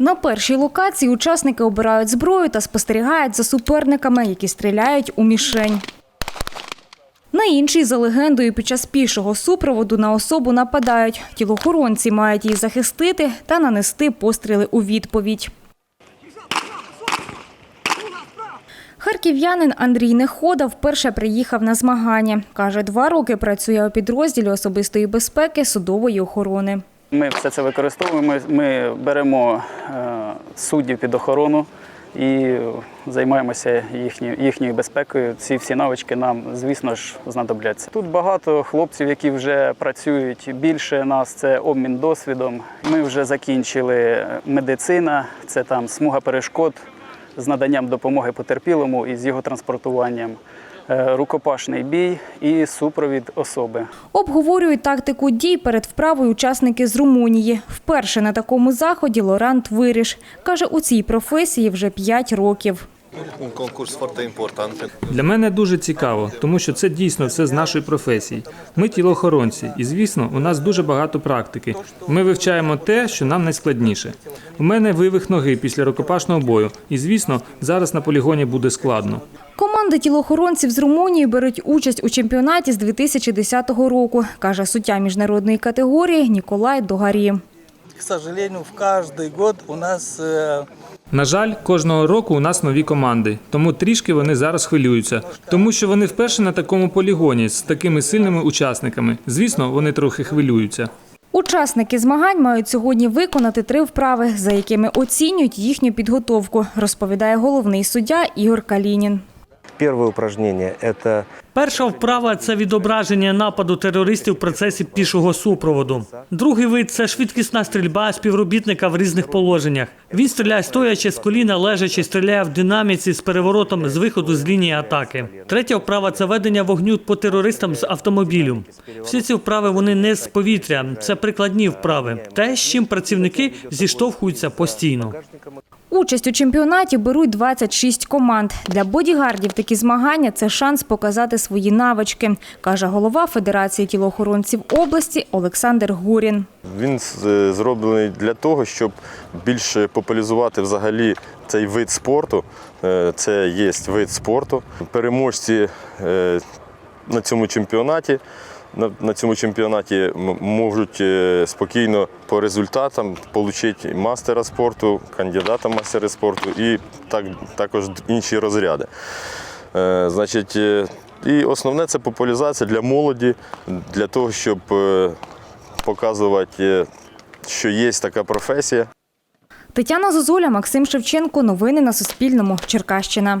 На першій локації учасники обирають зброю та спостерігають за суперниками, які стріляють у мішень. На іншій, за легендою, під час пішого супроводу на особу нападають. Тілохоронці мають її захистити та нанести постріли у відповідь. Харків'янин Андрій Нехода вперше приїхав на змагання. Каже, два роки працює у підрозділі особистої безпеки судової охорони. Ми все це використовуємо. Ми, беремо е, суддів під охорону і займаємося їхньою, їхньою безпекою. Ці всі навички нам, звісно ж, знадобляться. Тут багато хлопців, які вже працюють більше нас. Це обмін досвідом. Ми вже закінчили медицина, це там смуга перешкод з наданням допомоги потерпілому і з його транспортуванням. Е, Рукопашний бій і супровід особи. Обговорюють тактику дій перед вправою учасники з Румунії. Вперше на такому заході Лорант Виріш. Каже, у цій професії вже 5 років. Для мене дуже цікаво, тому що це дійсно все з нашої професії. Ми тілоохоронці, і звісно, у нас дуже багато практики. Ми вивчаємо те, що нам найскладніше. У мене вивих ноги після рукопашного бою, і звісно, зараз на полігоні буде складно. Команди тілоохоронців з Румунії беруть участь у чемпіонаті з 2010 року, каже суддя міжнародної категорії Ніколай Догарі. К в каждый год у нас э, На жаль, кожного року у нас нові команди, тому трішки вони зараз хвилюються, тому що вони вперше на такому полігоні з такими сильними учасниками. Звісно, вони трохи хвилюються. Учасники змагань мають сьогодні виконати три вправи, за якими оцінюють їхню підготовку, розповідає головний суддя Ігор Калінін. Первое упражнение – это Перша вправа це відображення нападу терористів в процесі пішого супроводу. Другий вид це швидкісна стрільба співробітника в різних положеннях. Він стріляє стоячи з коліна, лежачи, стріляє в динаміці з переворотом з виходу з лінії атаки. Третя вправа це ведення вогню по терористам з автомобілю. Всі ці вправи вони не з повітря, це прикладні вправи. Те, з чим працівники зіштовхуються постійно. Участь у чемпіонаті беруть 26 команд. Для бодігардів такі змагання це шанс показати свої навички, каже голова Федерації тілоохоронців області Олександр Гурін. Він зроблений для того, щоб більше популяризувати взагалі цей вид спорту. Е, Це є вид спорту. Переможці е, на цьому чемпіонаті. На, на цьому чемпіонаті можуть е, спокійно по результатам отримати мастера спорту, кандидата в мастери спорту і так, також інші розряди. Е, Значить, е, і основне це популяризація для молоді, для того, щоб е, показувати, що є така професія. Тетяна Зозуля, Максим Шевченко. Новини на Суспільному. Черкащина.